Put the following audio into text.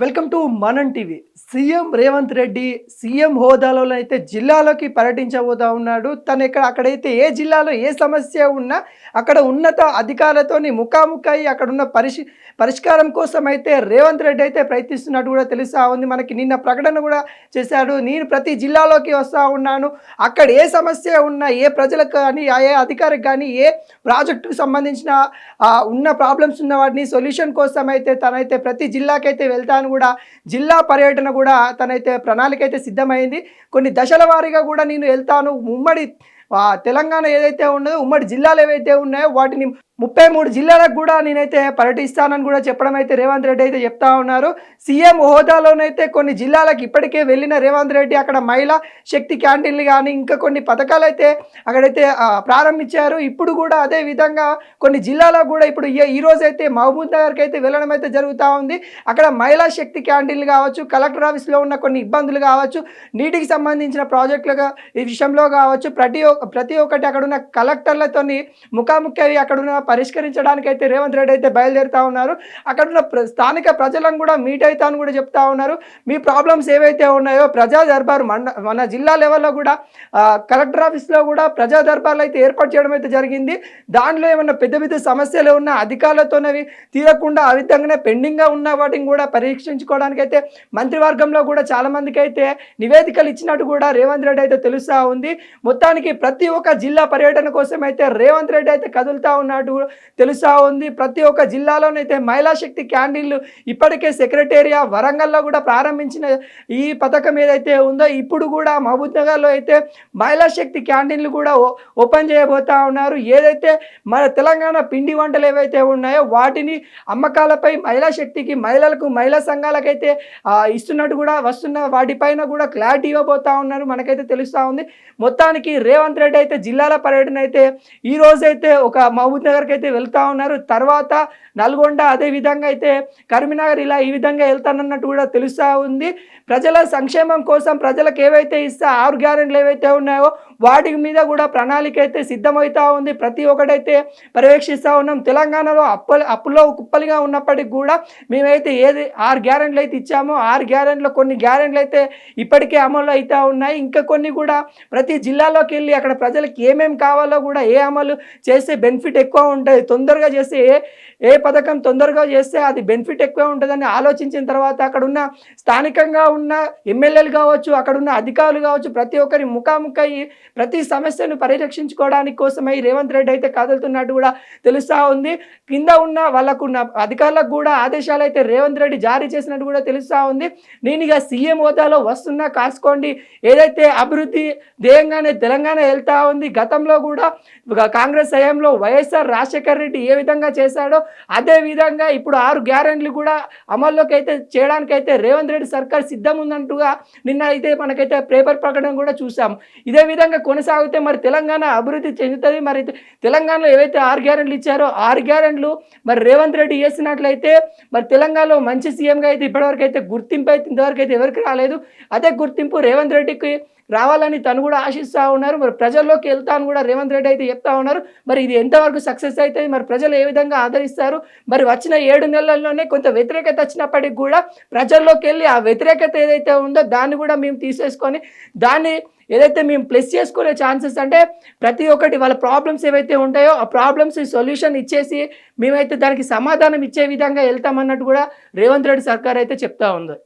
Welcome to Manan TV. CM Revanth Reddy CM హోదాలో అయితే జిల్లాలోకి పర్యటించబోతా ఉన్నాడు. తను ఇక్కడ అక్కడైతే ఏ జిల్లాలో ఏ సమస్య ఉన్నా అక్కడ ఉన్నత అధికారులతోని ముఖాముఖి అక్కడ ఉన్న పరిష్ పరిష్కారం కోసం అయితే రేవంత్ రెడ్డి అయితే ప్రయత్నిస్తున్నట్టు కూడా తెలుసా ఉంది. మనకి నిన్న ప్రకటన కూడా చేశాడు. నేను ప్రతి జిల్లాలోకి వస్తూ ఉన్నాను. అక్కడ ఏ సమస్య ఉన్నా ఏ ప్రజలకు కానీ ఏ అధికారికి కానీ ఏ ప్రాజెక్టుకు సంబంధించిన ఉన్న ప్రాబ్లమ్స్ ఉన్న వాటిని సొల్యూషన్ కోసం అయితే తనైతే ప్రతి జిల్లాకైతే వెళ్తాను. కూడా జిల్లా పర్యటన కూడా తనైతే ప్రణాళిక అయితే సిద్ధమైంది. కొన్ని దశల వారీగా కూడా నేను వెళ్తాను. ఉమ్మడి తెలంగాణ ఏదైతే ఉన్నదో ఉమ్మడి జిల్లాలు ఏవైతే ఉన్నాయో వాటిని ముప్పై మూడు జిల్లాలకు కూడా నేనైతే పర్యటిస్తానని కూడా చెప్పడం అయితే రేవంత్ రెడ్డి అయితే చెప్తా ఉన్నారు. సీఎం హోదాలోనైతే కొన్ని జిల్లాలకు ఇప్పటికే వెళ్ళిన రేవంత్ రెడ్డి అక్కడ మహిళా శక్తి క్యాంటీన్లు కానీ ఇంకా కొన్ని పథకాలు అయితే అక్కడైతే ప్రారంభించారు. ఇప్పుడు కూడా అదే విధంగా కొన్ని జిల్లాలకు కూడా ఇప్పుడు ఈ- ఈ రోజు అయితే మహబూబ్ నగర్కి అయితే వెళ్ళడం అయితే జరుగుతూ ఉంది. అక్కడ మహిళా శక్తి క్యాంటీన్లు కావచ్చు కలెక్టర్ ఆఫీస్లో ఉన్న కొన్ని ఇబ్బందులు కావచ్చు నీటికి సంబంధించిన ప్రాజెక్టులుగా ఈ విషయంలో కావచ్చు ప్రతి ఒక్క ప్రతి ఒక్కటి అక్కడ ఉన్న కలెక్టర్లతోని ముఖాముఖి అవి అక్కడ ఉన్న పరిష్కరించడానికి అయితే రేవంత్ రెడ్డి అయితే బయలుదేరుతా ఉన్నారు. అక్కడ ఉన్న ప్ర- స్థానిక ప్రజలను కూడా మీట్ అవుతా అని కూడా చెప్తా ఉన్నారు. మీ ప్రాబ్లమ్స్ ఏవైతే ఉన్నాయో ప్రజా దర్బారు మన మన జిల్లా లెవెల్లో కూడా కలెక్టర్ ఆఫీస్లో కూడా ప్రజా దర్బార్లు అయితే ఏర్పాటు చేయడం అయితే జరిగింది. దానిలో ఏమన్నా పెద్ద పెద్ద సమస్యలు ఉన్న అధికారులతోనవి తీరకుండా ఆ విధంగానే పెండింగ్గా ఉన్న వాటిని కూడా పరీక్షించుకోవడానికి అయితే మంత్రివర్గంలో కూడా చాలామందికి అయితే నివేదికలు ఇచ్చినట్టు కూడా రేవంత్ రెడ్డి అయితే తెలుస్తూ ఉంది. మొత్తానికి ప్రతి ఒక్క జిల్లా పర్యటన కోసం అయితే రేవంత్ రెడ్డి అయితే కదులుతా ఉన్నట్టు కూడా తెలుస్తూ ఉంది ప్రతి ఒక్క జిల్లాలోనైతే మహిళా శక్తి క్యాంటీన్లు ఇప్పటికే సెక్రటేరియా వరంగల్లో కూడా ప్రారంభించిన ఈ పథకం ఏదైతే ఉందో ఇప్పుడు కూడా మహబూబ్ నగర్లో అయితే మహిళా శక్తి క్యాంటీన్లు కూడా ఓపెన్ చేయబోతా ఉన్నారు. ఏదైతే మన తెలంగాణ పిండి వంటలు ఏవైతే ఉన్నాయో వాటిని అమ్మకాలపై మహిళా శక్తికి మహిళలకు మహిళా సంఘాలకైతే ఇస్తున్నట్టు కూడా వస్తున్న వాటిపైన కూడా క్లారిటీ ఇవ్వబోతా ఉన్నారు. మనకైతే తెలుస్తూ ఉంది. మొత్తానికి రేవంత్ రెడ్డి అయితే జిల్లాల పర్యటన అయితే ఈ రోజైతే ఒక మహబూబ్ నగర్కి అయితే వెళ్తా ఉన్నారు. తర్వాత నల్గొండ అదే విధంగా అయితే కరీంనగర్ ఇలా ఈ విధంగా వెళ్తానన్నట్టు కూడా తెలుస్తూ ఉంది. ప్రజల సంక్షేమం కోసం ప్రజలకు ఏవైతే ఇస్తే ఆరు గ్యారెంట్లు ఏవైతే ఉన్నాయో వాటి మీద కూడా ప్రణాళిక అయితే సిద్ధమవుతా ఉంది. ప్రతి ఒక్కటైతే పర్యవేక్షిస్తూ ఉన్నాం. తెలంగాణలో అప్పలు అప్పులో కుప్పలిగా ఉన్నప్పటికి కూడా మేమైతే ఏది ఆరు గ్యారెంట్లు అయితే ఇచ్చామో ఆరు గ్యారెంట్లు కొన్ని గ్యారెంట్లు అయితే ఇప్పటికే అమలు అవుతూ ఉన్నాయి. ఇంకా కొన్ని కూడా ప్రతి జిల్లాలోకి వెళ్ళి అక్కడ ప్రజలకు ఏమేమి కావాలో కూడా ఏ అమలు చేస్తే బెనిఫిట్ ఎక్కువ ఉంటుంది. తొందరగా చేస్తే ఏ ఏ పథకం తొందరగా చేస్తే అది బెనిఫిట్ ఎక్కువ ఉంటుందని ఆలోచించిన తర్వాత అక్కడ ఉన్న స్థానికంగా ఉన్న ఎమ్మెల్యేలు కావచ్చు అక్కడ ఉన్న అధికారులు కావచ్చు ప్రతి ఒక్కరి ముఖాముఖి ప్రతి సమస్యను పరిరక్షించుకోవడానికి కోసమై రేవంత్ రెడ్డి అయితే కదులుతున్నట్టు కూడా తెలుస్తూ ఉంది. కింద ఉన్న వాళ్ళకున్న అధికారులకు కూడా ఆదేశాలు అయితే రేవంత్ రెడ్డి జారీ చేసినట్టు కూడా తెలుస్తూ ఉంది. నేను ఇక సీఎం హోదాలో వస్తున్నా కాసుకోండి. ఏదైతే అభివృద్ధి ధ్యేయంగానే తెలంగాణ వెళ్తా ఉంది గతంలో కూడా కాంగ్రెస్ హయాంలో వైఎస్ఆర్ రాజశేఖర్ రెడ్డి ఏ విధంగా చేశాడో అదే విధంగా ఇప్పుడు ఆరు గ్యారెంట్లు కూడా అమల్లోకి అయితే చేయడానికి అయితే రేవంత్ రెడ్డి సర్కార్ సిద్ధం ఉందంటుగా నిన్న అయితే మనకైతే పేపర్ ప్రకటన కూడా చూసాం ఇదే విధంగా విధంగా కొనసాగితే మరి తెలంగాణ అభివృద్ధి చెందుతుంది. మరి తెలంగాణలో ఏవైతే ఆరు గ్యారెంట్లు ఇచ్చారో ఆరు గ్యారెంట్లు మరి రేవంత్ రెడ్డి చేసినట్లయితే మరి తెలంగాణలో మంచి సీఎంగా అయితే ఇప్పటివరకు అయితే గుర్తింపు అయితే ఇంతవరకు అయితే ఎవరికి రాలేదు. అదే గుర్తింపు రేవంత్ రెడ్డికి రావాలని తను కూడా ఆశిస్తూ ఉన్నారు. మరి ప్రజల్లోకి వెళ్తాను కూడా రేవంత్ రెడ్డి అయితే చెప్తా ఉన్నారు. మరి ఇది ఎంతవరకు సక్సెస్ అవుతుంది? మరి ప్రజలు ఏ విధంగా ఆదరిస్తారు? మరి వచ్చిన ఏడు నెలల్లోనే కొంత వ్యతిరేకత వచ్చినప్పటికి కూడా ప్రజల్లోకి వెళ్ళి ఆ వ్యతిరేకత ఏదైతే ఉందో దాన్ని కూడా మేము తీసేసుకొని దాన్ని ఏదైతే మేము ప్లస్ చేసుకునే ఛాన్సెస్ అంటే ప్రతి ఒక్కటి వాళ్ళ ప్రాబ్లమ్స్ ఏవైతే ఉంటాయో ఆ ప్రాబ్లమ్స్ సొల్యూషన్ ఇచ్చేసి మేమైతే దానికి సమాధానం ఇచ్చే విధంగా వెళ్తామన్నట్టు కూడా రేవంత్ రెడ్డి సర్కార్ అయితే చెప్తా ఉంది.